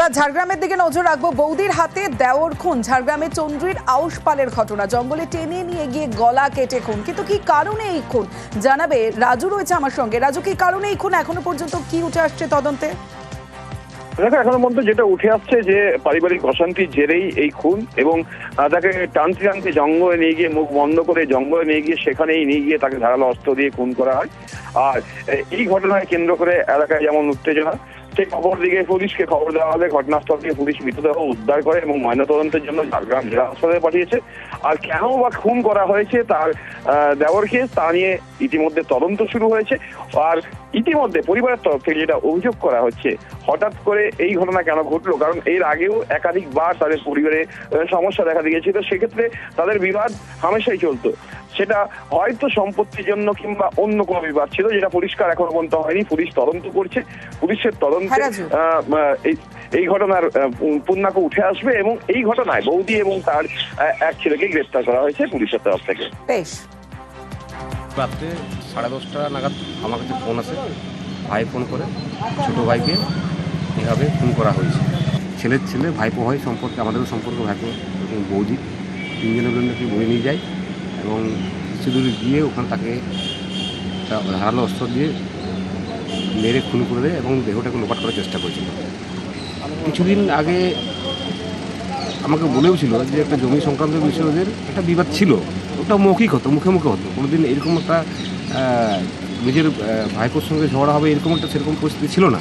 এবার ঝাড়গ্রামের দিকে নজর রাখব বৌদির হাতে দেওর খুন। ঝাড়গ্রামে চন্দ্রীর আউশ পালের ঘটনা। জঙ্গলে টেনে নিয়ে গিয়ে গলা কেটে খুন। কিন্তু কি কারণে এই খুন? জানাবে রাজু রয়েছে আমার সঙ্গে। রাজু, কি কারণে এই খুন? এখনও পর্যন্ত কি উঠে আসছে তদন্তে? দেখো, এখনও পর্যন্ত যেটা উঠে আসছে যে পারিবারিক অশান্তির জেরেই এই খুন এবং তাকে টানতে টানতে জঙ্গলে নিয়ে গিয়ে মুখ বন্ধ করে জঙ্গলে নিয়ে গিয়ে সেখানেই নিয়ে গিয়ে তাকে ধারালো অস্ত্র দিয়ে খুন করা হয়। আর এই ঘটনায় কেন্দ্র করে এলাকায় যেমন উত্তেজনা সেই খবর দিকে পুলিশকে খবর দেওয়া হলে ঘটনাস্থল থেকে পুলিশ মৃতদেহ উদ্ধার করে এবং ময়নাতদন্তের জন্য ঝাড়গ্রাম জেলা হাসপাতালে পাঠিয়েছে। আর কেন বা খুন করা হয়েছে তার আহ, দেওরকে তা নিয়ে ইতিমধ্যে তদন্ত শুরু হয়েছে। আর ইতিমধ্যে পরিবারের তরফ থেকে যেটা অভিযোগ করা হচ্ছে হঠাৎ করে এই ঘটনা কেন ঘটলো? কারণ এর আগেও একাধিকবার তাদের পরিবারে সমস্যা দেখা দিয়েছিল। সেক্ষেত্রে তাদের বিবাদ হামেশাই চলতো। সেটা হয়তো সম্পত্তির জন্য কিংবা অন্য কোনো বিবাদ ছিল যেটা পরিষ্কার এখনও পর্যন্ত হয়নি পুলিশ তদন্ত করছে। পুলিশের তদন্তে হ্যাঁ, এই- এই ঘটনার পূর্ণাঙ্গ উঠে আসবে এবং এই ঘটনায় বৌদি এবং তার এক ছেলেকে গ্রেফতার করা হয়েছে পুলিশের তরফ থেকে। বেশ। রাত্রে সাড়ে দশটা নাগাদ আমার কাছে ফোন আছে ভাই ফোন করে ছোটো ভাইকে এভাবে ফোন করা হয়েছে। ছেলের ছেলে ভাইপো হয় সম্পর্কে আমাদেরও সম্পর্ক ভাইপো এবং বৌদি তিনজনের জন্যকে বয়ে নিয়ে যায়। এবং সিঁদুরে গিয়ে ওখানে তাকে ধারালো অস্ত্র দিয়ে মেরে খুন করে দেয় এবং দেহটাকে লোপাট করার চেষ্টা করেছিল। কিছুদিন আগে আমাকে বলেও ছিল যে একটা জমি সংক্রান্ত বিষয়ে ওদের একটা বিবাদ ছিল। ওটা মৌখিক হতো, মুখে মুখে হতো। কোনোদিন এরকম একটা নিজের ভাইপোর সঙ্গে ঝগড়া হবে এরকম একটা সেরকম পরিস্থিতি ছিল না।